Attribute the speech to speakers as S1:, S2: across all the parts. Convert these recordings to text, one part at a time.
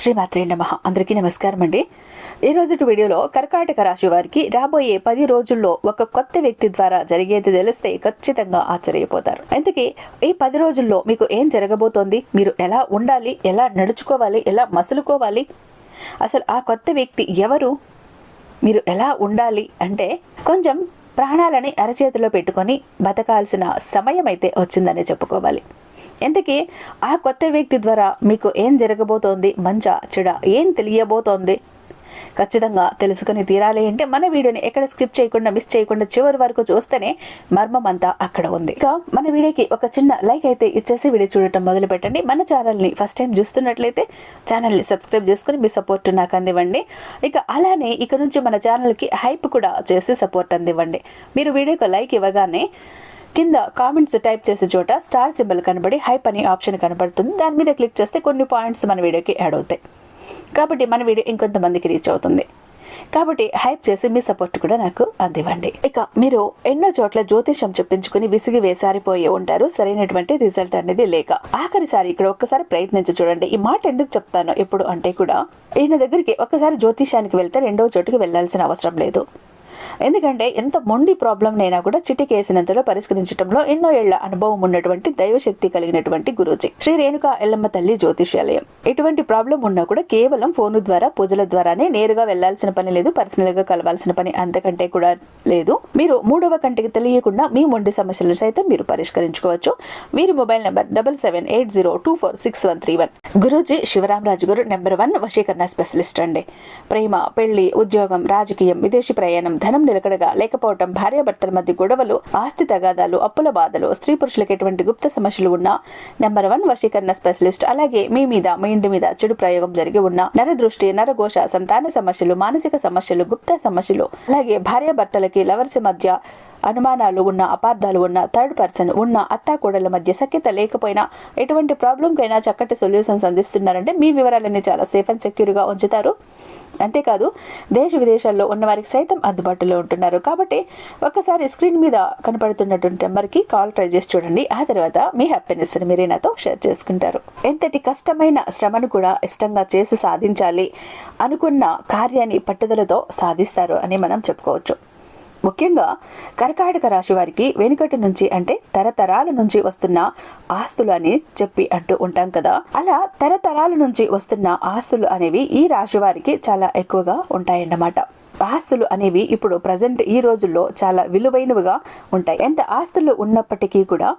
S1: శ్రీమాత్రే నమ. అందరికీ నమస్కారం అండి ఈ రోజు వీడియోలో కర్కాటక రాశి వారికి రాబోయే పది రోజుల్లో ఒక కొత్త వ్యక్తి ద్వారా జరిగేది తెలిస్తే ఖచ్చితంగా ఆశ్చర్యపోతారు. అందుకే ఈ పది రోజుల్లో మీకు ఏం జరగబోతోంది? మీరు ఎలా ఉండాలి? ఎలా నడుచుకోవాలి? ఎలా మసులుకోవాలి? అసలు ఆ కొత్త వ్యక్తి ఎవరు? మీరు ఎలా ఉండాలి? అంటే కొంచెం ప్రాణాలని అరచేతిలో పెట్టుకొని బతకాల్సిన సమయం అయితే వచ్చిందని చెప్పుకోవాలి. ఎందుకీ ఆ కొత్త వ్యక్తి ద్వారా మీకు ఏం జరగబోతోంది? మంచా చెడ ఏం తెలియబోతోంది? ఖచ్చితంగా తెలుసుకుని తీరాలి అంటే మన వీడియోని ఎక్కడ స్కిప్ చేయకుండా మిస్ చేయకుండా చివరి వరకు చూస్తేనే మర్మం అంతా అక్కడ ఉంది. ఇక మన వీడియోకి ఒక చిన్న లైక్ అయితే ఇచ్చేసి వీడియో చూడటం మొదలు పెట్టండి. మన ఛానల్ని ఫస్ట్ టైం చూస్తున్నట్లయితే ఛానల్ని సబ్స్క్రైబ్ చేసుకుని మీ సపోర్ట్ నాకు అందివ్వండి. ఇక అలానే ఇక నుంచి మన ఛానల్కి హైప్ కూడా చేసి సపోర్ట్ అందివ్వండి. మీరు వీడియోకి లైక్ ఇవ్వగానే కింద కామెంట్స్ టైప్ చేసే చోట స్టార్ సింబల్ కనబడి హైప్ అనే ఆప్షన్ కనబడుతుంది. దాని మీద క్లిక్ చేస్తే కొన్ని పాయింట్స్ మన వీడియోకి యాడ్ అవుతాయి. కాబట్టి మన వీడియో ఇంకొంతమందికి రీచ్ అవుతుంది. కాబట్టి హైప్ చేసి మీ సపోర్ట్ కూడా నాకు అందివ్వండి. ఇక మీరు ఎన్నో చోట్ల జ్యోతిషం చెప్పించుకుని విసిగి వేసారిపోయి ఉంటారు. సరైనటువంటి రిజల్ట్ అనేది లేక. ఆఖరిసారి ఇక్కడ ఒక్కసారి ప్రయత్నించి చూడండి. ఈ మాట ఎందుకు చెప్తాను ఎప్పుడు అంటే కూడా ఈయన దగ్గరికి ఒక్కసారి జ్యోతిషానికి వెళ్తే రెండో చోటుకి వెళ్ళాల్సిన అవసరం లేదు. ఎందుకంటే ఎంత మొండి ప్రాబ్లంనైనా కూడా చిటికేసినంతలో పరిష్కరించడంలో ఎన్నో ఏళ్ళ అనుభవం ఉన్నటువంటి దైవశక్తి కలిగినటువంటి గురూజీ. శ్రీ రేణుకా ఎల్లమ్మ తల్లి జ్యోతిష్యాలయం. ఎటువంటి ప్రాబ్లం ఉన్నా కూడా కేవలం ఫోను ద్వారా పూజల ద్వారానే నేరుగా వెళ్ళాల్సిన పని లేదు పర్సనల్గా కలవాల్సిన పని అంతకంటే కూడా లేదు. మీరు మూడవ కంటికి తెలియకుండా మీ మొండి సమస్యలను సైతం మీరు పరిష్కరించుకోవచ్చు. వీరి mobile number double seven eight zero two four six one three one. Guruji Sivaramaraju గారు నెంబర్ వన్ వశీకరణ స్పెషలిస్ట్ అండి. ప్రేమ పెళ్ళి ఉద్యోగం రాజకీయం విదేశీ ప్రయాణం ధనం నిలకడగా లేకపోవటం భార్యాభర్తల మధ్య గొడవలు ఆస్తి తగాదాలు అప్పుల బాధలు స్త్రీ పురుషులకు ఎటువంటి గుప్త సమస్యలు ఉన్నా నెంబర్ వన్ వశీకరణ స్పెషలిస్ట్ అలాగే మీ మీద మీ ఇంటి మీద చెడు ప్రయోగం జరిగి ఉన్న నరదృష్టి నరఘోష సంతాన సమస్యలు మానసిక సమస్యలు గుప్త సమస్యలు అలాగే భార్యాభర్తలకి లవర్స్ మధ్య అనుమానాలు ఉన్న అపార్థాలు ఉన్న థర్డ్ పర్సన్ ఉన్న అత్తా కోడల మధ్య సఖ్యత లేకపోయినా ఎటువంటి ప్రాబ్లంకైనా చక్కటి సొల్యూషన్స్ అందిస్తున్నారంటే మీ వివరాలన్నీ చాలా సేఫ్ అండ్ సెక్యూర్గా ఉంచుతారు. అంతేకాదు దేశ విదేశాల్లో ఉన్న వారికి సైతం అందుబాటులో ఉంటున్నారు. కాబట్టి ఒక్కసారి స్క్రీన్ మీద కనపడుతున్నటువంటి నెంబర్కి కాల్ ట్రై చేసి చూడండి. ఆ తర్వాత మీ హ్యాపీనెస్ని మీరే నాతో షేర్ చేసుకుంటారు. ఎంతటి కష్టమైన శ్రమను కూడా ఇష్టంగా చేసి సాధించాలి అనుకున్న కార్యాన్ని పట్టుదలతో సాధిస్తారు అని మనం చెప్పుకోవచ్చు. ముఖ్యంగా కర్కాటక రాశి వారికి వెనుకటి నుంచి అంటే తరతరాల నుంచి వస్తున్న ఆస్తులు అని చెప్పి అంటూ ఉంటాం కదా. అలా తరతరాల నుంచి వస్తున్న ఆస్తులు అనేవి ఈ రాశి వారికి చాలా ఎక్కువగా ఉంటాయన్నమాట. ఆస్తులు అనేవి ఇప్పుడు ప్రజెంట్ ఈ రోజుల్లో చాలా విలువైనవిగా ఉంటాయి. ఎంత ఆస్తులు ఉన్నప్పటికీ కూడా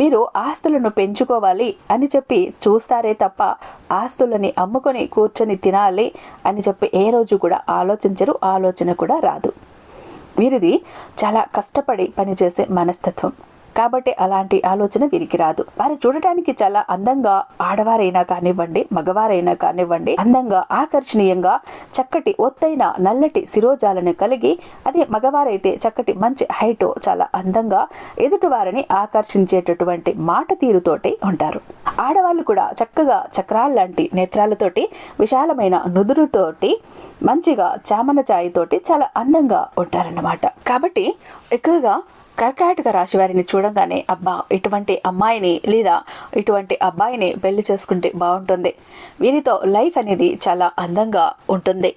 S1: మీరు ఆస్తులను పెంచుకోవాలి అని చెప్పి చూస్తారే తప్ప ఆస్తులని అమ్ముకొని కూర్చొని తినాలి అని చెప్పి ఏ రోజు కూడా ఆలోచించరు ఆలోచన కూడా రాదు. వీరిది చాలా కష్టపడి పనిచేసే మనస్తత్వం. కాబట్టి అలాంటి ఆలోచన వీరికి రాదు. వారు చూడటానికి చాలా అందంగా ఆడవారైనా కానివ్వండి మగవారైనా కానివ్వండి అందంగా ఆకర్షణీయంగా చక్కటి ఒత్తైన నల్లటి శిరోజాలను కలిగి అదే మగవారైతే చక్కటి మంచి హైట్ చాలా అందంగా ఎదుటి వారిని ఆకర్షించేటటువంటి మాట తీరుతోటి ఉంటారు. ఆడవాళ్ళు కూడా చక్కగా చక్రాల్లాంటి నేత్రాలతోటి విశాలమైన నుదురుతోటి మంచిగా చామన ఛాయతోటి చాలా అందంగా ఉంటారన్నమాట. కాబట్టి ఎక్కువగా కర్కాటక రాశి వారిని చూడంగానే అబ్బా ఇటువంటి అమ్మాయిని లేదా ఇటువంటి అబ్బాయిని పెళ్ళి చేసుకుంటే బాగుంటుంది. వీరితో లైఫ్ అనేది చాలా అందంగా ఉంటుంది.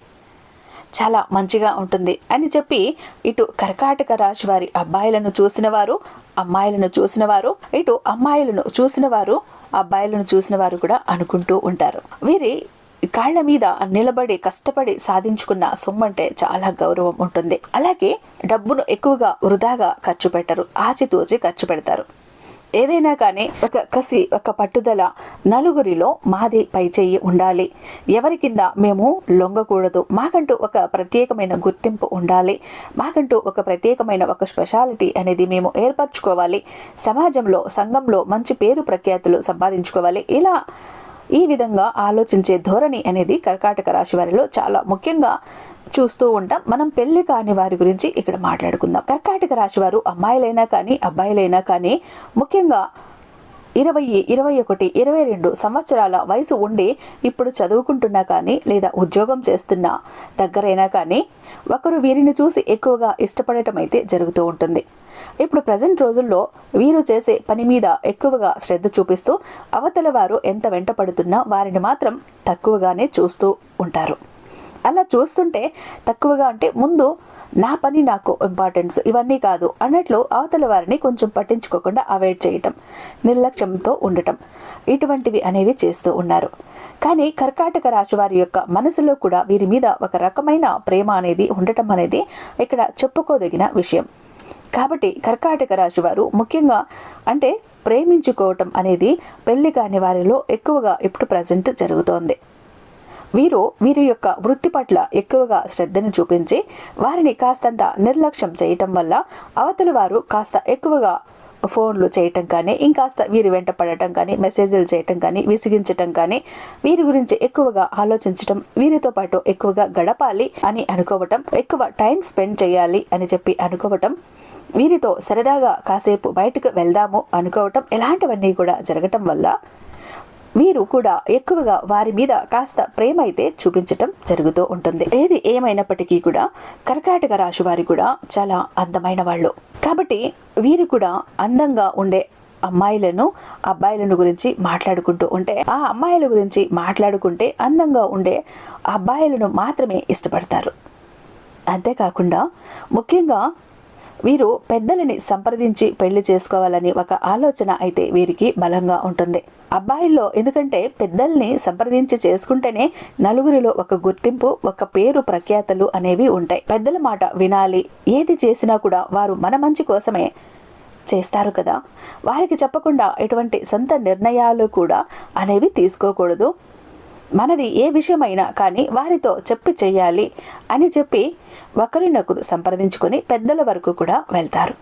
S1: చాలా మంచిగా ఉంటుంది అని చెప్పి ఇటు కర్కాటక రాశి వారి అబ్బాయిలను చూసిన వారు అమ్మాయిలను చూసిన వారు ఇటు అమ్మాయిలను చూసిన వారు అబ్బాయిలను చూసిన వారు కూడా అనుకుంటూ ఉంటారు. వీరి కాళ్ళ మీద నిలబడి కష్టపడి సాధించుకున్న సొమ్మంటే చాలా గౌరవం ఉంటుంది. అలాగే డబ్బును ఎక్కువగా వృధాగా ఖర్చు పెట్టరు. ఆచితూచి ఖర్చు పెడతారు. ఏదైనా కానీ ఒక కసి ఒక పట్టుదల నలుగురిలో మాది పై ఉండాలి. ఎవరి కింద మేము లొంగకూడదు. మాకంటూ ఒక ప్రత్యేకమైన గుర్తింపు ఉండాలి. మాకంటూ ఒక ప్రత్యేకమైన ఒక స్పెషాలిటీ అనేది మేము ఏర్పరచుకోవాలి. సమాజంలో సంఘంలో మంచి పేరు ప్రఖ్యాతులు సంపాదించుకోవాలి. ఇలా ఈ విధంగా ఆలోచించే ధోరణి అనేది కర్కాటక రాశి వారిలో చాలా ముఖ్యంగా చూస్తూ ఉంటాం. మనం పెళ్ళి కాని వారి గురించి ఇక్కడ మాట్లాడుకుందాం. కర్కాటక రాశి వారు అమ్మాయిలైనా కానీ అబ్బాయిలైనా కానీ ముఖ్యంగా ఇరవై ఇరవై ఒకటి ఇరవై రెండు సంవత్సరాల వయసు ఉండి ఇప్పుడు చదువుకుంటున్నా కానీ లేదా ఉద్యోగం చేస్తున్నా దగ్గరైనా కానీ ఒకరు వీరిని చూసి ఎక్కువగా ఇష్టపడటం అయితే జరుగుతూ ఉంటుంది. ఇప్పుడు ప్రజెంట్ రోజుల్లో వీరు చేసే పని మీద ఎక్కువగా శ్రద్ధ చూపిస్తూ అవతల వారు ఎంత వెంట పడుతున్నా వారిని మాత్రం తక్కువగానే చూస్తూ ఉంటారు. అలా చూస్తుంటే తక్కువగా అంటే ముందు నా పని నాకు ఇంపార్టెన్స్ ఇవన్నీ కాదు అన్నట్లు అవతల వారిని కొంచెం పట్టించుకోకుండా అవాయిడ్ చేయటం నిర్లక్ష్యంతో ఉండటం ఇటువంటివి అనేవి చేస్తూ ఉన్నారు. కానీ కర్కాటక రాశి వారి యొక్క మనసులో కూడా వీరి మీద ఒక రకమైన ప్రేమ అనేది ఉండటం అనేది ఇక్కడ చెప్పుకోదగిన విషయం. కాబట్టి కర్కాటక రాశి వారు ముఖ్యంగా అంటే ప్రేమించుకోవటం అనేది పెళ్ళి కాని వారిలో ఎక్కువగా ఇప్పుడు ప్రజెంట్ జరుగుతోంది. వీరు వీరి యొక్క వృత్తి పట్ల ఎక్కువగా శ్రద్ధను చూపించి వారిని కాస్తంత నిర్లక్ష్యం చేయటం వల్ల అవతలి వారు కాస్త ఎక్కువగా ఫోన్లు చేయటం కానీ ఇంకాస్త వీరి వెంట పడటం కానీ మెసేజ్లు చేయటం కానీ విసిగించటం కానీ వీరి గురించి ఎక్కువగా ఆలోచించటం వీరితో పాటు ఎక్కువగా గడపాలి అని అనుకోవటం ఎక్కువ టైం స్పెండ్ చేయాలి అని చెప్పి అనుకోవటం వీరితో సరదాగా కాసేపు బయటకు వెళ్దాము అనుకోవటం ఇలాంటివన్నీ కూడా జరగటం వల్ల వీరు కూడా ఎక్కువగా వారి మీద కాస్త ప్రేమ అయితే చూపించటం జరుగుతూ ఉంటుంది. ఏది ఏమైనప్పటికీ కూడా కర్కాటక రాశి వారి కూడా చాలా అందమైన వాళ్ళు. కాబట్టి వీరు కూడా అందంగా ఉండే అమ్మాయిలను అబ్బాయిలను గురించి మాట్లాడుకుంటూ ఉంటే ఆ అమ్మాయిల గురించి మాట్లాడుకుంటే అందంగా ఉండే అబ్బాయిలను మాత్రమే ఇష్టపడతారు. అంతేకాకుండా ముఖ్యంగా వీరు పెద్దలని సంప్రదించి పెళ్ళి చేసుకోవాలని ఒక ఆలోచన అయితే వీరికి బలంగా ఉంటుంది. అబ్బాయిల్లో ఎందుకంటే పెద్దల్ని సంప్రదించి చేసుకుంటేనే నలుగురిలో ఒక గుర్తింపు ఒక పేరు ప్రఖ్యాతలు అనేవి ఉంటాయి. పెద్దల మాట వినాలి ఏది చేసినా కూడా వారు మన మంచి కోసమే చేస్తారు కదా. వారికి చెప్పకుండా ఎటువంటి సొంత నిర్ణయాలు కూడా అనేవి తీసుకోకూడదు. మనది ఏ విషయమైనా కానీ వారితో చెప్పి చెయ్యాలి అని చెప్పి ఒకరినొకరు సంప్రదించుకొని పెద్దల వరకు కూడా వెళ్తారు.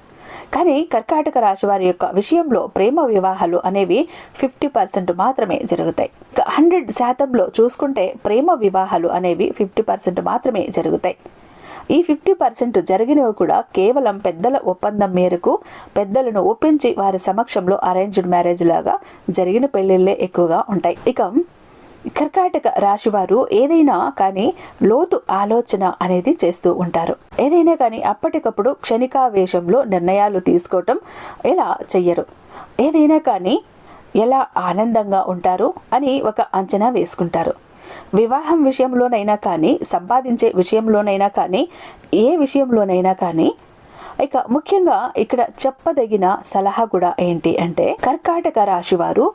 S1: కానీ కర్కాటక రాశి వారి యొక్క విషయంలో ప్రేమ వివాహాలు అనేవి ఫిఫ్టీ పర్సెంట్ మాత్రమే జరుగుతాయి. హండ్రెడ్ శాతంలో చూసుకుంటే ప్రేమ వివాహాలు అనేవి ఫిఫ్టీ పర్సెంట్ మాత్రమే జరుగుతాయి. ఈ ఫిఫ్టీ పర్సెంట్ జరిగినవి కూడా కేవలం పెద్దల ఒప్పందం మేరకు పెద్దలను ఒప్పించి వారి సమక్షంలో అరేంజ్డ్ మ్యారేజ్ లాగా జరిగిన పెళ్ళిళ్ళే ఎక్కువగా ఉంటాయి. ఇక కర్కాటక రాశివారు ఏదైనా కానీ లోతు ఆలోచన అనేది చేస్తూ ఉంటారు. ఏదైనా కానీ అప్పటికప్పుడు క్షణికావేశంలో నిర్ణయాలు తీసుకోవటం ఇలా చెయ్యరు? ఏదైనా కానీ ఎలా ఆనందంగా ఉంటారు అని ఒక అంచనా వేసుకుంటారు. వివాహం విషయంలోనైనా కానీ సంపాదించే విషయంలోనైనా కానీ ఏ విషయంలోనైనా కానీ ఇక ముఖ్యంగా ఇక్కడ చెప్పదగిన సలహా కూడా ఏంటి అంటే కర్కాటక రాశి వారు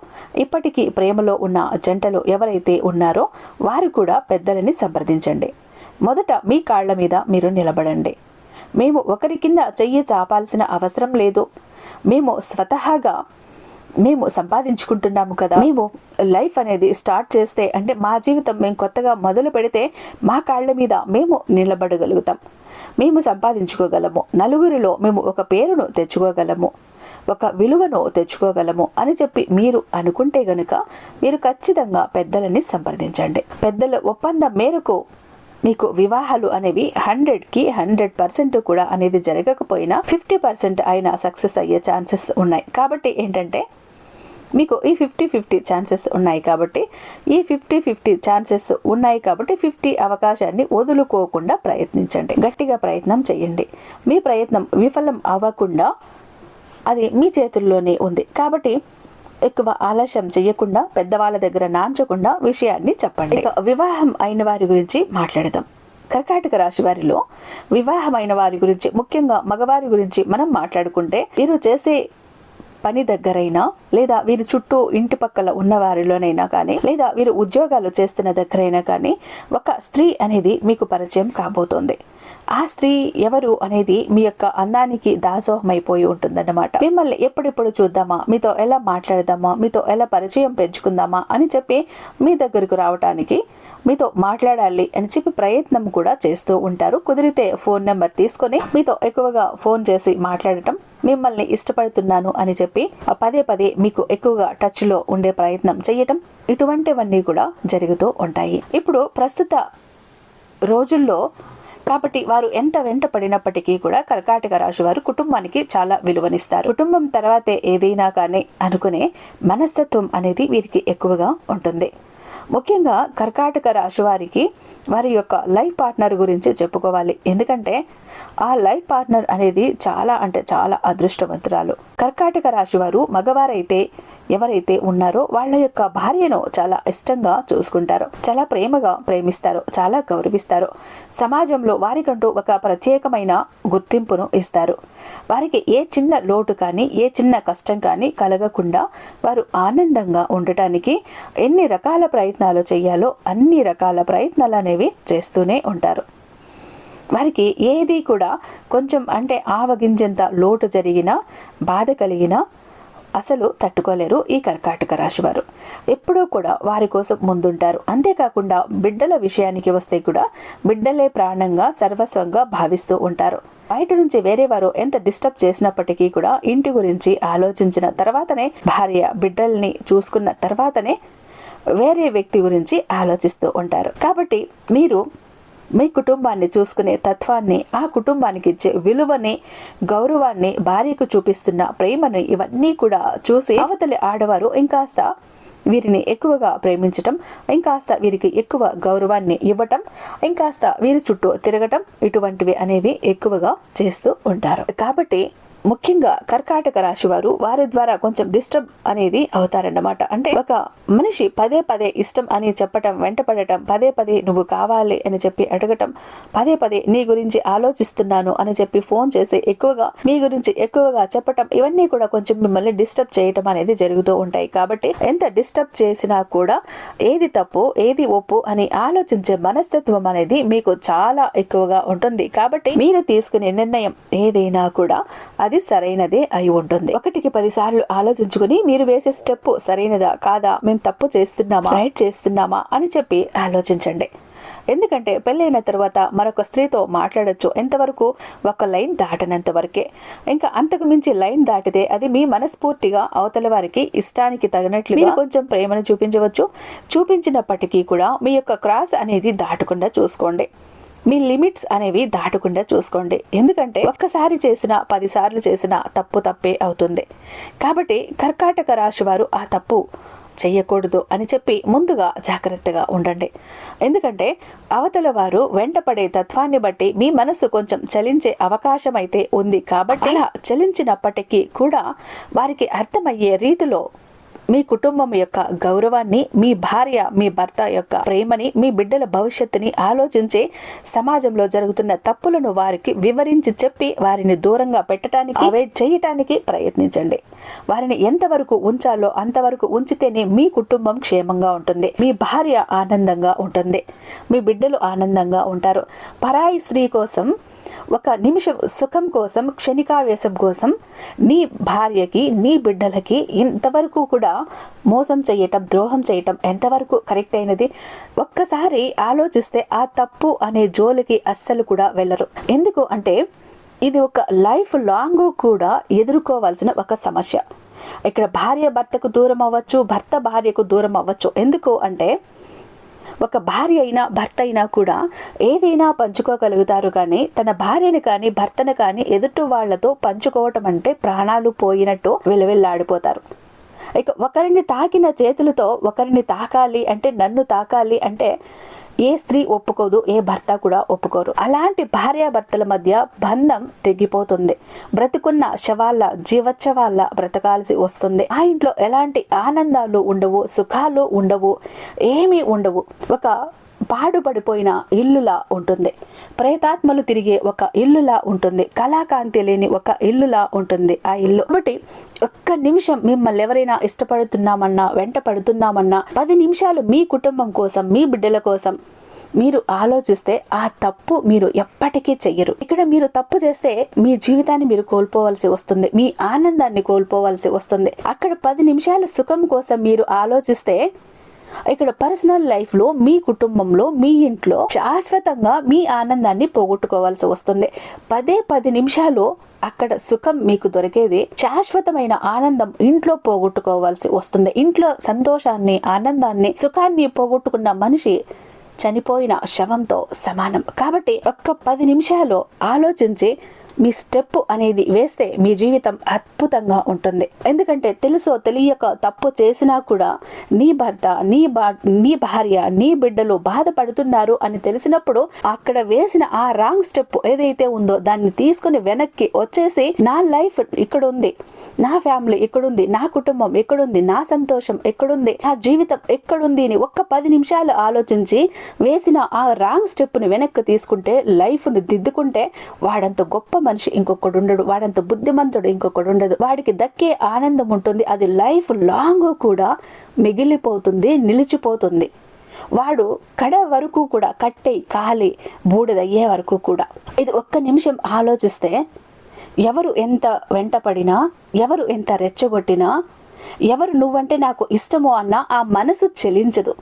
S1: ఇప్పటికీ ప్రేమలో ఉన్న జంటలు ఎవరైతే ఉన్నారో వారు కూడా పెద్దలని సంప్రదించండి. మొదట మీ కాళ్ళ మీద మీరు నిలబడండి. మేము ఒకరి కింద చెయ్యి చాపాల్సిన అవసరం లేదు. మేము స్వతహాగా మేము సంపాదించుకుంటున్నాము కదా. మేము లైఫ్ అనేది స్టార్ట్ చేస్తే అంటే మా జీవితం మేము కొత్తగా మొదలు పెడితే మా కాళ్ళ మీద మేము నిలబడగలుగుతాం. మేము సంపాదించుకోగలము. నలుగురిలో మేము ఒక పేరును తెచ్చుకోగలము. ఒక విలువను తెచ్చుకోగలము అని చెప్పి మీరు అనుకుంటే గనుక మీరు ఖచ్చితంగా పెద్దలని సంప్రదించండి. పెద్దల ఒప్పందం మేరకు మీకు వివాహాలు అనేవి హండ్రెడ్కి హండ్రెడ్ పర్సెంట్ కూడా అనేది జరగకపోయినా ఫిఫ్టీ పర్సెంట్ అయినా సక్సెస్ అయ్యే ఛాన్సెస్ ఉన్నాయి. కాబట్టి ఏంటంటే మీకు ఈ ఫిఫ్టీ ఫిఫ్టీ ఛాన్సెస్ ఉన్నాయి కాబట్టి ఈ ఫిఫ్టీ ఫిఫ్టీ ఛాన్సెస్ ఉన్నాయి కాబట్టి ఫిఫ్టీ అవకాశాన్ని వదులుకోకుండా ప్రయత్నించండి. గట్టిగా ప్రయత్నం చేయండి. మీ ప్రయత్నం విఫలం అవ్వకుండా అది మీ చేతుల్లోనే ఉంది. కాబట్టి ఎక్కువ ఆలస్యం చేయకుండా పెద్దవాళ్ళ దగ్గర నాంచకుండా విషయాన్ని చెప్పండి. వివాహం అయిన వారి గురించి మాట్లాడదాం. కర్కాటక రాశి వారిలో వివాహమైన వారి గురించి ముఖ్యంగా మగవారి గురించి మనం మాట్లాడుకుంటే వీరు చేసే పని దగ్గరైనా లేదా వీరి చుట్టూ ఇంటి పక్కల ఉన్న వారిలోనైనా కానీ లేదా వీరు ఉద్యోగాలు చేస్తున్న దగ్గరైనా కానీ ఒక స్త్రీ అనేది మీకు పరిచయం కాబోతోంది. ఆ స్త్రీ ఎవరు అనేది మీ యొక్క అందానికి దాసోహమైపోయి ఉంటుందన్నమాట. మిమ్మల్ని ఎప్పుడెప్పుడు చూద్దామా? మీతో ఎలా మాట్లాడదామా? మీతో ఎలా పరిచయం పెంచుకుందామా? అని చెప్పి మీ దగ్గరకు రావటానికి మీతో మాట్లాడాలి అని చెప్పి ప్రయత్నం కూడా చేస్తూ ఉంటారు. కుదిరితే ఫోన్ నెంబర్ తీసుకొని మీతో ఎక్కువగా ఫోన్ చేసి మాట్లాడటం మిమ్మల్ని ఇష్టపడుతున్నాను అని చెప్పి పదే పదే మీకు ఎక్కువగా టచ్లో ఉండే ప్రయత్నం చేయటం ఇటువంటివన్నీ కూడా జరుగుతూ ఉంటాయి. ఇప్పుడు ప్రస్తుత రోజుల్లో కాబట్టి వారు ఎంత వెంట పడినప్పటికీ కూడా కర్కాటక రాశి వారు కుటుంబానికి చాలా విలువనిస్తారు. కుటుంబం తర్వాతే ఏదైనా కానీ అనుకునే మనస్తత్వం అనేది వీరికి ఎక్కువగా ఉంటుంది. ముఖ్యంగా కర్కాటక రాశి వారికి వారి యొక్క లైఫ్ పార్ట్నర్ గురించి చెప్పుకోవాలి. ఎందుకంటే ఆ లైఫ్ పార్ట్నర్ అనేది చాలా అంటే చాలా అదృష్టవంతురాలు. కర్కాటక రాశి వారు మగవారైతే ఎవరైతే ఉన్నారో వాళ్ళ యొక్క భార్యను చాలా ఇష్టంగా చూసుకుంటారు. చాలా ప్రేమగా ప్రేమిస్తారు. చాలా గౌరవిస్తారు. సమాజంలో వారికంటూ ఒక ప్రత్యేకమైన గుర్తింపును ఇస్తారు. వారికి ఏ చిన్న లోటు కానీ ఏ చిన్న కష్టం కానీ కలగకుండా వారు ఆనందంగా ఉండటానికి ఎన్ని రకాల ప్రయత్నాలు చేయాలో అన్ని రకాల ప్రయత్నాలు అనేవి చేస్తూనే ఉంటారు. వారికి ఏది కూడా కొంచెం అంటే ఆవగింజంత లోటు జరిగినా బాధ కలిగినా అసలు తట్టుకోలేరు ఈ కర్కాటక రాశి వారు ఎప్పుడూ కూడా వారి కోసం ముందుంటారు. అంతేకాకుండా బిడ్డల విషయానికి వస్తే కూడా బిడ్డలే ప్రాణంగా సర్వస్వంగా భావిస్తూ ఉంటారు. బయట నుంచి వేరే వారు ఎంత డిస్టర్బ్ చేసినప్పటికీ కూడా ఇంటి గురించి ఆలోచించిన తర్వాతనే భార్య బిడ్డల్ని చూసుకున్న తర్వాతనే వేరే వ్యక్తి గురించి ఆలోచిస్తూ ఉంటారు. కాబట్టి మీరు మీ కుటుంబాన్ని చూసుకునే తత్వాన్ని ఆ కుటుంబానికి ఇచ్చే విలువని గౌరవాన్ని భార్యకు చూపిస్తున్న ప్రేమను ఇవన్నీ కూడా చూసి అవతలి ఆడవారు ఇంకాస్త వీరిని ఎక్కువగా ప్రేమించటం ఇంకాస్త వీరికి ఎక్కువ గౌరవాన్ని ఇవ్వటం ఇంకాస్త వీరి చుట్టూ తిరగటం ఇటువంటివి అనేవి ఎక్కువగా చేస్తూ ఉంటారు. కాబట్టి ముఖ్యంగా కర్కాటక రాశి వారు వారి ద్వారా కొంచెం డిస్టర్బ్ అనేది అవుతారన్నమాట. అంటే ఒక మనిషి పదే పదే ఇష్టం అని చెప్పటం వెంటపడటం పదే పదే నువ్వు కావాలి అని చెప్పి అడగటం పదే పదే నీ గురించి ఆలోచిస్తున్నాను అని చెప్పి ఫోన్ చేసి ఎక్కువగా మీ గురించి ఎక్కువగా చెప్పటం ఇవన్నీ కూడా కొంచెం మిమ్మల్ని డిస్టర్బ్ చేయటం అనేది జరుగుతూ ఉంటాయి. కాబట్టి ఎంత డిస్టర్బ్ చేసినా కూడా ఏది తప్పు ఏది ఒప్పు అని ఆలోచించే మనస్తత్వం అనేది మీకు చాలా ఎక్కువగా ఉంటుంది. కాబట్టి మీరు తీసుకునే నిర్ణయం ఏదైనా కూడా అది సరైనదే అయి ఉంటుంది. ఒకటికి పది సార్లు ఆలోచించుకుని మీరు వేసే స్టెప్ సరైనదా కాదా? మేము తప్పు చేస్తున్నామా? రైట్ చేస్తున్నామా? అని చెప్పి ఆలోచించండి. ఎందుకంటే పెళ్ళైన తర్వాత మరొక స్త్రీతో మాట్లాడొచ్చు. ఎంతవరకు? ఒక లైన్ దాటనంత వరకే. ఇంకా అంతకు మించి లైన్ దాటితే అది మీ మనస్ఫూర్తిగా అవతల వారికి ఇష్టానికి తగినట్లు మీరు కొంచెం ప్రేమను చూపించవచ్చు. చూపించినప్పటికీ కూడా మీ యొక్క క్రాస్ అనేది దాటకుండా చూసుకోండి. మీ లిమిట్స్ అనేవి దాటకుండా చూసుకోండి. ఎందుకంటే ఒక్కసారి చేసిన పదిసార్లు చేసిన తప్పు తప్పే అవుతుంది. కాబట్టి కర్కాటక రాశి వారు ఆ తప్పు చెయ్యకూడదు అని చెప్పి ముందుగా జాగ్రత్తగా ఉండండి. ఎందుకంటే అవతల వారు వెంటపడే తత్వాన్ని బట్టి మీ మనసు కొంచెం చలించే అవకాశం అయితే ఉంది. కాబట్టి అలా చలించినప్పటికీ కూడా వారికి అర్థమయ్యే రీతిలో మీ కుటుంబం యొక్క గౌరవాన్ని మీ భార్య మీ భర్త యొక్క ప్రేమని మీ బిడ్డల భవిష్యత్తుని ఆలోచించే సమాజంలో జరుగుతున్న తప్పులను వారికి వివరించి చెప్పి వారిని దూరంగా పెట్టడానికి అవాయిడ్ చేయటానికి ప్రయత్నించండి. వారిని ఎంతవరకు ఉంచాలో అంతవరకు ఉంచితేనే మీ కుటుంబం క్షేమంగా ఉంటుంది. మీ భార్య ఆనందంగా ఉంటుంది. మీ బిడ్డలు ఆనందంగా ఉంటారు. పరాయి స్త్రీ కోసం ఒక నిమిషం సుఖం కోసం క్షణికావేశం కోసం నీ భార్యకి నీ బిడ్డలకి ఇంతవరకు కూడా మోసం చేయటం ద్రోహం చేయటం ఎంతవరకు కరెక్ట్ అయినది? ఒక్కసారి ఆలోచిస్తే ఆ తప్పు అనే జోలికి అస్సలు కూడా వెళ్ళరు. ఎందుకు అంటే ఇది ఒక లైఫ్ లాంగ్ కూడా ఎదుర్కోవాల్సిన ఒక సమస్య. ఇక్కడ భార్య భర్తకు దూరం అవ్వచ్చు భర్త భార్యకు దూరం అవ్వచ్చు. ఎందుకు అంటే ఒక భార్య అయినా భర్త అయినా కూడా ఏదైనా పంచుకోగలుగుతారు కానీ తన భార్యను కానీ భర్తను కానీ ఎదుటి వాళ్ళతో పంచుకోవటం అంటే ప్రాణాలు పోయినట్టు విలవిల్లాడిపోతారు. ఇక ఒకరిని తాకిన చేతులతో ఒకరిని తాకాలి అంటే నన్ను తాకాలి అంటే ఏ స్త్రీ ఒప్పుకోదు ఏ భర్త కూడా ఒప్పుకోరు. అలాంటి భార్యాభర్తల మధ్య బంధం తెగిపోతుంది. బ్రతుకున్న శవాళ్ళ జీవచ్చవాళ్ళ బ్రతకాల్సి వస్తుంది. ఆ ఇంట్లో ఎలాంటి ఆనందాలు ఉండవు సుఖాలు ఉండవు ఏమీ ఉండవు. ఒక పాడుపడిపోయిన ఇల్లులా ఉంటుంది. ప్రేతాత్మలు తిరిగే ఒక ఇల్లులా ఉంటుంది. కళాకాంతి లేని ఒక ఇల్లులా ఉంటుంది ఆ ఇల్లు. కాబట్టి ఒక్క నిమిషం మిమ్మల్ని ఎవరైనా ఇష్టపడుతున్నామన్నా వెంట పడుతున్నామన్నా పది నిమిషాలు మీ కుటుంబం కోసం మీ బిడ్డల కోసం మీరు ఆలోచిస్తే ఆ తప్పు మీరు ఎప్పటికీ చెయ్యరు. ఇక్కడ మీరు తప్పు చేస్తే మీ జీవితాన్ని మీరు కోల్పోవలసి వస్తుంది. మీ ఆనందాన్ని కోల్పోవలసి వస్తుంది. అక్కడ పది నిమిషాల సుఖం కోసం మీరు ఆలోచిస్తే ఇక్కడ పర్సనల్ లైఫ్లో మీ కుటుంబంలో మీ ఇంట్లో శాశ్వతంగా మీ ఆనందాన్ని పోగొట్టుకోవాల్సి వస్తుంది. పదే పది నిమిషాలు అక్కడ సుఖం మీకు దొరికేది శాశ్వతమైన ఆనందం ఇంట్లో పోగొట్టుకోవాల్సి వస్తుంది. ఇంట్లో సంతోషాన్ని ఆనందాన్ని సుఖాన్ని పోగొట్టుకున్న మనిషి చనిపోయిన శవంతో సమానం. కాబట్టి ఒక్క పది నిమిషాలు ఆలోచించి మీ స్టెప్ అనేది వేస్తే మీ జీవితం అద్భుతంగా ఉంటుంది. ఎందుకంటే తెలుసో తెలియక తప్పు చేసినా కూడా నీ భర్త నీ బా నీ భార్య నీ బిడ్డలు బాధపడుతున్నారు అని తెలిసినప్పుడు అక్కడ వేసిన ఆ రాంగ్ స్టెప్ ఏదైతే ఉందో దాన్ని తీసుకుని వెనక్కి వచ్చేసి నా లైఫ్ ఇక్కడ ఉంది నా ఫ్యామిలీ ఎక్కడుంది నా కుటుంబం ఎక్కడుంది నా సంతోషం ఎక్కడుంది నా జీవితం ఎక్కడుంది అని ఒక్క పది నిమిషాలు ఆలోచించి వేసిన ఆ రాంగ్ స్టెప్ని వెనక్కి తీసుకుంటే లైఫ్ను దిద్దుకుంటే వాడంత గొప్ప మనిషి ఇంకొకడు ఉండడు. వాడంత బుద్ధిమంతుడు ఇంకొకడు ఉండదు. వాడికి దక్కే ఆనందం ఉంటుంది. అది లైఫ్ లాంగ్ కూడా మిగిలిపోతుంది నిలిచిపోతుంది. వాడు కడ వరకు కూడా కట్టె కాలి బూడిదయ్యే వరకు కూడా. ఇది ఒక్క నిమిషం ఆలోచిస్తే ఎవరు ఎంత వెంటపడినా ఎవరు ఎంత రెచ్చగొట్టినా ఎవరు నువ్వంటే నాకు ఇష్టమో అన్నా ఆ మనసు చెలించదు.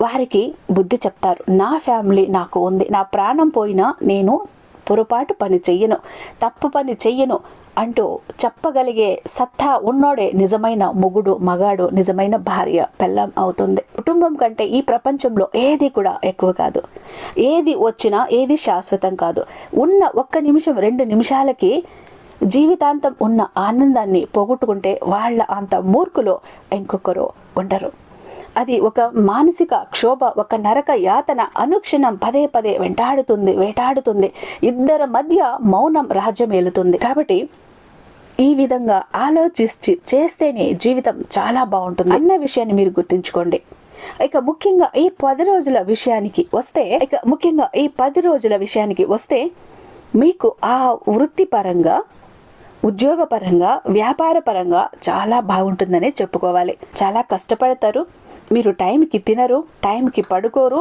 S1: వారికి బుద్ధి చెప్తారు నా ఫ్యామిలీ నాకు ఉంది. నా ప్రాణం పోయినా నేను పొరపాటు పని చెయ్యను తప్పు పని చెయ్యను అంటూ చెప్పగలిగే సత్తా ఉన్నోడే నిజమైన మొగుడు మగాడు నిజమైన భార్య పెళ్ళం అవుతుంది. కుటుంబం కంటే ఈ ప్రపంచంలో ఏది కూడా ఎక్కువ కాదు. ఏది వచ్చినా ఏది శాశ్వతం కాదు. ఉన్న ఒక్క నిమిషం రెండు నిమిషాలకి జీవితాంతం ఉన్న ఆనందాన్ని పోగొట్టుకుంటే వాళ్ళ అంత మూర్ఖులు ఇంకొకరు ఉండరు. అది ఒక మానసిక క్షోభ ఒక నరక యాతన అనుక్షణం పదే పదే వెంటాడుతుంది వేటాడుతుంది. ఇద్దరి మధ్య మౌనం రాజ్యమేలుతుంది. కాబట్టి ఈ విధంగా ఆలోచించి చేస్తేనే జీవితం చాలా బాగుంటుంది అన్న విషయాన్ని మీరు గుర్తుంచుకోండి. ఇక ముఖ్యంగా ఈ పది రోజుల విషయానికి వస్తే ఇక ముఖ్యంగా ఈ పది రోజుల విషయానికి వస్తే మీకు ఆ వృత్తిపరంగా ఉద్యోగపరంగా వ్యాపారపరంగా చాలా బాగుంటుందనే చెప్పుకోవాలి. చాలా కష్టపడతారు మీరు టైంకి తినరు టైంకి పడుకోరు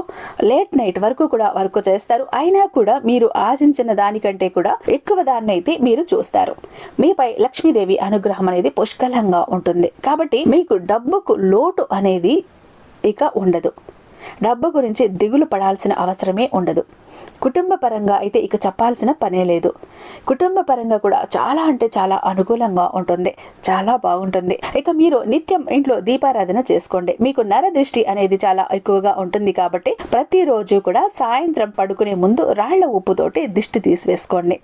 S1: లేట్ నైట్ వరకు కూడా వర్క్ చేస్తారు. అయినా కూడా మీరు ఆశించిన దానికంటే కూడా ఎక్కువ దాన్ని అయితే మీరు చూస్తారు. మీపై లక్ష్మీదేవి అనుగ్రహం అనేది పుష్కలంగా ఉంటుంది. కాబట్టి మీకు డబ్బుకు లోటు అనేది ఇక ఉండదు. డబ్బు గురించి దిగులు పడాల్సిన అవసరమే ఉండదు. కుటుంబ పరంగా అయితే ఇక చెప్పాల్సిన పనే లేదు. కుటుంబ పరంగా కూడా చాలా అంటే చాలా అనుకూలంగా ఉంటుంది. చాలా బాగుంటుంది. ఇక మీరు నిత్యం ఇంట్లో దీపారాధన చేసుకోండి. మీకు నర దృష్టి అనేది చాలా ఎక్కువగా ఉంటుంది కాబట్టి ప్రతిరోజు కూడా సాయంత్రం పడుకునే ముందు రాళ్ళ ఉప్పుతోటి దిష్టి తీసివేసుకోండి.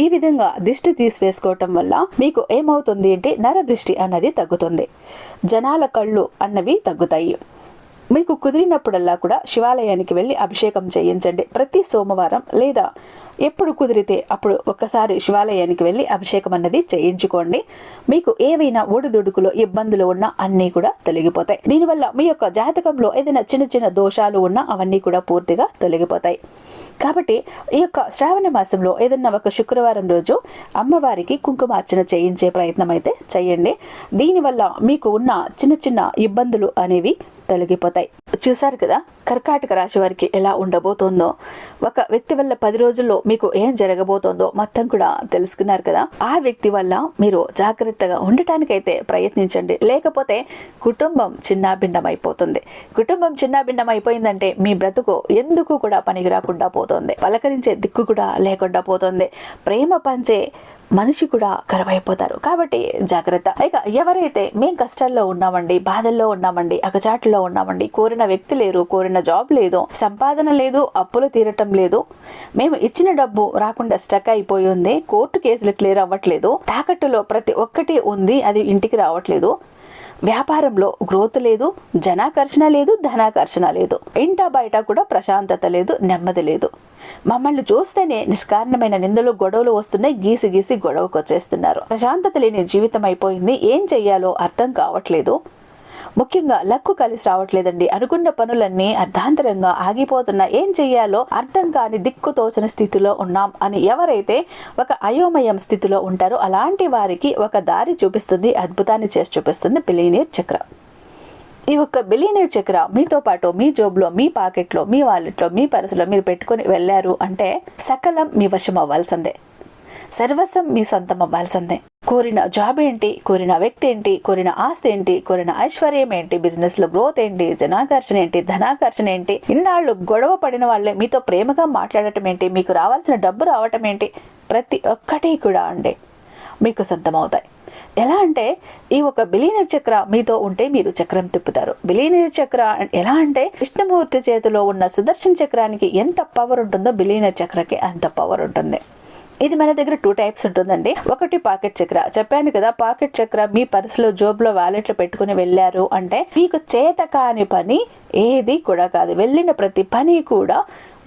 S1: ఈ విధంగా దిష్టి తీసివేసుకోవటం వల్ల మీకు ఏమవుతుంది అంటే నర దృష్టి అన్నది తగ్గుతుంది. జనాల కళ్ళు అన్నవి తగ్గుతాయి. మీకు కుదిరినప్పుడల్లా కూడా శివాలయానికి వెళ్ళి అభిషేకం చేయించండి. ప్రతి సోమవారం లేదా ఎప్పుడు కుదిరితే అప్పుడు ఒక్కసారి శివాలయానికి వెళ్ళి అభిషేకం అన్నది చేయించుకోండి. మీకు ఏవైనా ఒడిదుడుకులో ఇబ్బందులు ఉన్నా అన్నీ కూడా తొలగిపోతాయి. దీనివల్ల మీ యొక్క జాతకంలో ఏదైనా చిన్న చిన్న దోషాలు ఉన్నా అవన్నీ కూడా పూర్తిగా తొలగిపోతాయి. కాబట్టి ఈ యొక్క శ్రావణ మాసంలో ఏదన్నా ఒక శుక్రవారం రోజు అమ్మవారికి కుంకుమార్చన చేయించే ప్రయత్నం అయితే చేయండి. దీనివల్ల మీకు ఉన్న చిన్న చిన్న ఇబ్బందులు అనేవి తొలగిపోతాయి. చూసారు కదా కర్కాటక రాశి వారికి ఎలా ఉండబోతోందో ఒక వ్యక్తి వల్ల పది రోజుల్లో మీకు ఏం జరగబోతోందో మొత్తం కూడా తెలుసుకున్నారు కదా. ఆ వ్యక్తి వల్ల మీరు జాగ్రత్తగా ఉండటానికైతే ప్రయత్నించండి. లేకపోతే కుటుంబం చిన్నాభిన్నం అయిపోతుంది కుటుంబం చిన్నాభిన్నం అయిపోయిందంటే మీ బ్రతుకు ఎందుకు కూడా పనికి రాకుండా పోతుంది. పలకరించే దిక్కు కూడా లేకుండా పోతుంది. ప్రేమ పంచే మనిషి కూడా కరువైపోతారు కాబట్టి జాగ్రత్త. ఇక ఎవరైతే మేం కష్టాల్లో ఉన్నామండి బాధల్లో ఉన్నామండి అగచాట్లో ఉన్నామండి కోరిన వ్యక్తి లేరు కోరిన జాబ్ లేదు సంపాదన లేదు అప్పులు తీరటం లేదు మేము ఇచ్చిన డబ్బు రాకుండా స్టక్ అయిపోయి ఉంది కోర్టు కేసులు క్లియర్ అవ్వట్లేదు తాకట్టులో ప్రతి ఒక్కటి ఉంది అది ఇంటికి రావట్లేదు వ్యాపారంలో గ్రోత్ లేదు జనాకర్షణ లేదు ధనాకర్షణ లేదు. ఇంట బయట కూడా ప్రశాంతత లేదు నెమ్మది లేదు. మమ్మల్ని చూస్తేనే నిష్కారణమైన నిందలు గొడవలు వస్తున్నాయి గీసి గీసి గొడవకు వచ్చేస్తున్నారు ప్రశాంతత లేని జీవితం అయిపోయింది. ఏం చెయ్యాలో అర్థం కావట్లేదు. ముఖ్యంగా లక్కు కలిసి రావట్లేదండి. అనుకున్న పనులన్నీ అర్ధాంతరంగా ఆగిపోతున్నా ఏం చెయ్యాలో అర్థం కాని దిక్కు తోచని స్థితిలో ఉన్నాం అని ఎవరైతే ఒక అయోమయం స్థితిలో ఉంటారో అలాంటి వారికి ఒక దారి చూపిస్తుంది అద్భుతాన్ని చేసి చూపిస్తుంది బిలీనీర్ చక్ర. ఈ ఒక్క బిలీనీర్ చక్ర మీతో పాటు మీ జోబులో మీ పాకెట్లో మీ వాలెట్లో మీ పర్సులో మీరు పెట్టుకుని వెళ్ళారు అంటే సకలం మీ వశం అవ్వాల్సిందే. సర్వస్వం మీ సొంతం అవ్వాల్సిందే కోరిన జాబ్ ఏంటి? కోరిన వ్యక్తి ఏంటి? కోరిన ఆస్తి ఏంటి? కోరిన ఐశ్వర్యం ఏంటి? బిజినెస్లో గ్రోత్ ఏంటి? జనాకర్షణ ఏంటి? ధనాకర్షణ ఏంటి? ఇన్నాళ్ళు గొడవ పడిన వాళ్ళే మీతో ప్రేమగా మాట్లాడటం ఏంటి? మీకు రావాల్సిన డబ్బు రావటం ఏంటి? ప్రతి ఒక్కటి కూడా అండి. మీకు సొంతం అవుతాయి ఎలా అంటే ఈ ఒక బిలీనర్ చక్ర మీతో ఉంటే మీరు చక్రం తిప్పుతారు. బిలీనర్ చక్ర ఎలా అంటే కృష్ణమూర్తి చేతిలో ఉన్న సుదర్శన్ చక్రానికి ఎంత పవర్ ఉంటుందో బిలీనర్ చక్రకి అంత పవర్ ఉంటుంది. ఇది మన దగ్గర టూ టైప్స్ ఉంటుందండి. ఒకటి పాకెట్ చక్ర. చెప్పాను కదా పాకెట్ చక్ర మీ పర్సులో జోబులో వ్యాలెట్లో పెట్టుకుని వెళ్ళారు అంటే మీకు చేత కాని పని ఏది కూడా కాదు. వెళ్ళిన ప్రతి పని కూడా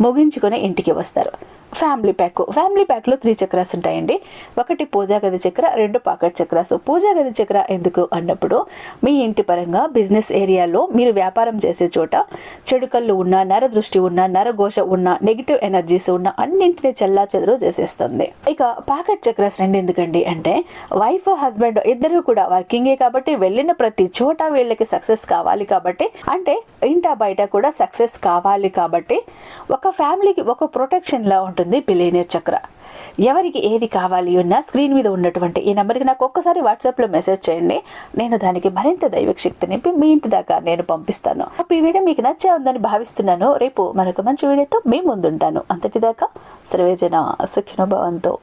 S1: ముగించుకొని ఇంటికి వస్తారు. Family pack. ఫ్యామిలీ ప్యాక్లో త్రీ చక్రాస్ ఉంటాయండి. ఒకటి పూజా గది చక్ర రెండు పాకెట్ చక్రాస్. పూజా గది చక్ర ఎందుకు అన్నప్పుడు మీ ఇంటి పరంగా బిజినెస్ ఏరియాలో మీరు వ్యాపారం చేసే చోట చెడుకళ్ళు ఉన్న నర దృష్టి ఉన్న నరఘోష ఉన్న నెగిటివ్ ఎనర్జీస్ ఉన్న అన్నింటినీ చల్లా చెదరు చేసేస్తుంది. ఇక పాకెట్ చక్రాస్ రెండు ఎందుకండి అంటే వైఫ్ హస్బెండ్ ఇద్దరు కూడా వర్కింగే కాబట్టి వెళ్ళిన ప్రతి చోట వీళ్ళకి సక్సెస్ కావాలి కాబట్టి అంటే ఇంట బయట కూడా సక్సెస్ కావాలి కాబట్టి ఒక ఫ్యామిలీకి ఒక ప్రొటెక్షన్ లా ఉంటుంది. బిలియనర్ చక్ర. ఎవరికి ఏది కావాలి ఉన్నా స్క్రీన్ మీద ఉన్నటువంటి ఈ నెంబర్కి నాకు ఒక్కసారి వాట్సాప్లో మెసేజ్ చేయండి. నేను దానికి మరింత దైవిక శక్తి నింపి మీ ఇంటి దాకా నేను పంపిస్తాను. ఈ వీడియో మీకు నచ్చే ఉందని భావిస్తున్నాను. రేపు మరొక మంచి వీడియోతో మీ ముందుంటాను. అంతటిదాకా సర్వేజన సుఖినోభవంతో